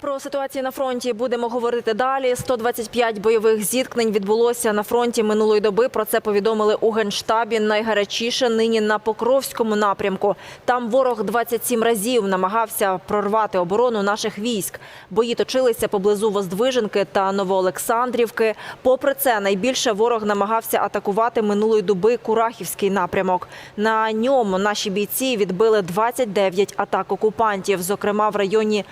Про ситуацію на фронті будемо говорити далі. 125 бойових зіткнень відбулося на фронті минулої доби. Про це повідомили у генштабі. Найгарячіше нині на Покровському напрямку. Там ворог 27 разів намагався прорвати оборону наших військ. Бої точилися поблизу Воздвиженки та Новоолександрівки. Попри це, найбільше ворог намагався атакувати минулої доби Курахівський напрямок. На ньому наші бійці відбили 29 атак окупантів, зокрема в районі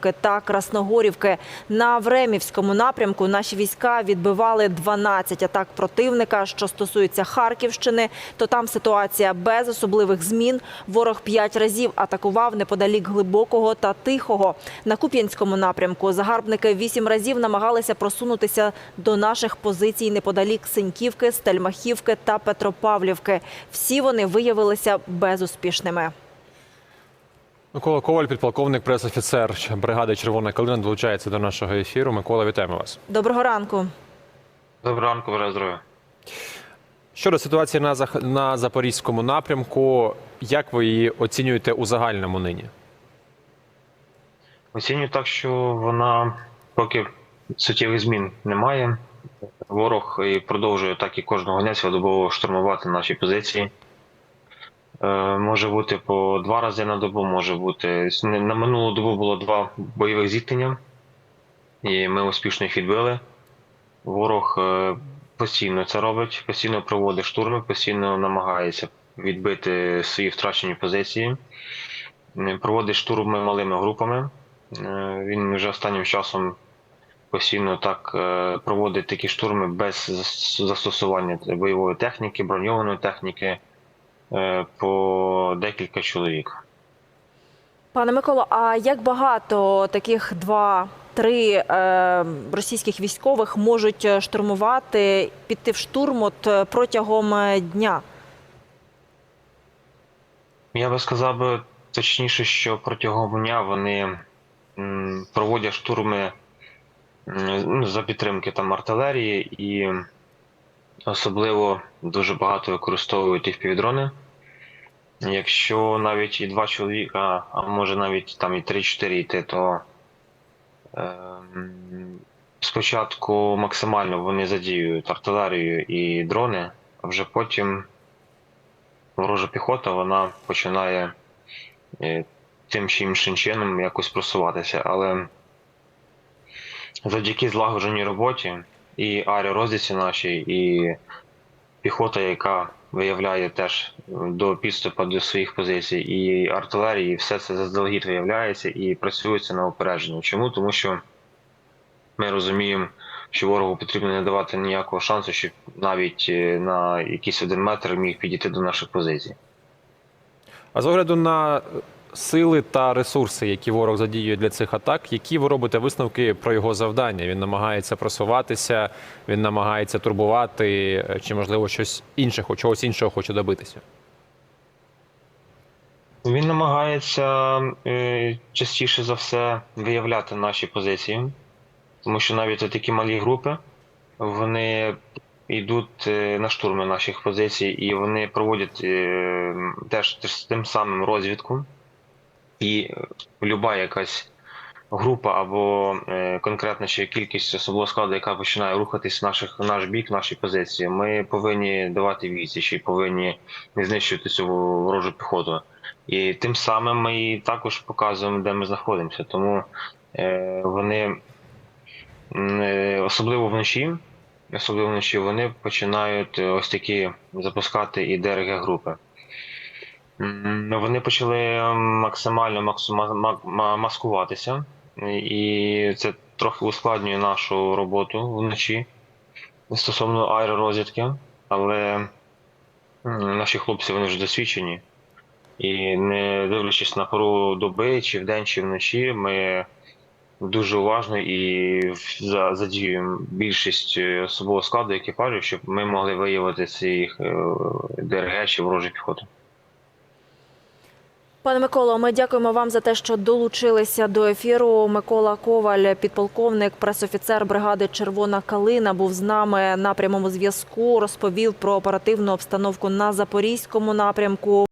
Костянтинівки та Красногорівки. На Времівському напрямку наші війська відбивали 12 атак противника. Що стосується Харківщини, то там ситуація без особливих змін. Ворог п'ять разів атакував неподалік глибокого та тихого. На Куп'янському напрямку загарбники вісім разів намагалися просунутися до наших позицій неподалік Синьківки, Стельмахівки та Петропавлівки. Всі вони виявилися безуспішними. Микола Коваль, підполковник, прес-офіцер бригади Червона калина, долучається до нашого ефіру. Микола, вітаємо вас. Доброго ранку. Доброго ранку, бажаю здоров'я. Щодо ситуації на Зах... на запорізькому напрямку, як ви її оцінюєте у загальному нині? Оцінюю так, що вона поки суттєвих змін немає. Ворог і продовжує так і кожного дня цілодобово штурмувати наші позиції. Е, може бути по два рази на добу, може бути. На минулу добу було два бойових зіткнення, і ми успішно їх відбили. Ворог е, постійно це робить, постійно проводить штурми, постійно намагається відбити свої втрачені позиції. Е, Проводить штурми малими групами. Він вже останнім часом постійно так проводить такі штурми без застосування бойової техніки, броньованої техніки по декілька чоловік. Пане Миколо, а як багато таких два-три е, російських військових можуть е, штурмувати, піти в штурм от е, протягом е, дня? Я би сказав би точніше, що протягом дня вони проводять штурми ну, за підтримки там артилерії і особливо дуже багато використовують їх півдрони. Якщо навіть і два чоловіка, а може навіть там і три-чотири йти, то ем, спочатку максимально вони задіюють артилерію і дрони, а вже потім ворожа піхота вона починає е, тим чи іншим чином якось просуватися. Але завдяки злагодженій роботі і аеророзвідці нашій, і піхота, яка виявляє теж до підступу до своїх позицій, і артилерії, і все це заздалегідь виявляється і працюється на опередження. Чому? Тому що ми розуміємо, що ворогу потрібно не давати ніякого шансу, щоб навіть е, на якийсь один метр міг підійти до наших позицій. А з огляду на сили та ресурси, які ворог задіює для цих атак, які ви робите висновки про його завдання? Він намагається просуватися, він намагається турбувати, чи можливо щось інше, чогось іншого хоче добитися? Він намагається е, частіше за все виявляти наші позиції, тому що навіть такі малі групи вони йдуть е, на штурми наших позицій, і вони проводять е, теж теж тим самим розвідку. І люба якась група або е, конкретна ще кількість особового складу, яка починає рухатись в наших наш бік, наші позиції, ми повинні давати відсіч і повинні не знищувати цю ворожу піхоту. І тим самим ми також показуємо, де ми знаходимося. Тому е, вони м, е, особливо вночі, особливо вночі, вони починають е, ось такі запускати і ДРГ групи. Вони почали максимально максима- мак- ма- маскуватися, і це трохи ускладнює нашу роботу вночі стосовно аеророзвідки, але наші хлопці вони вже досвідчені. І не дивлячись на пору доби, чи вдень, чи вночі, ми дуже уважно і задіюємо більшість е, особового складу екіпажів, щоб ми могли виявити цих е, ДРГ чи ворожу піхоту. Пане Миколо, ми дякуємо вам за те, що долучилися до ефіру. Микола Коваль, підполковник, пресофіцер бригади Червона калина, був з нами на прямому зв'язку. Розповів про оперативну обстановку на запорізькому напрямку.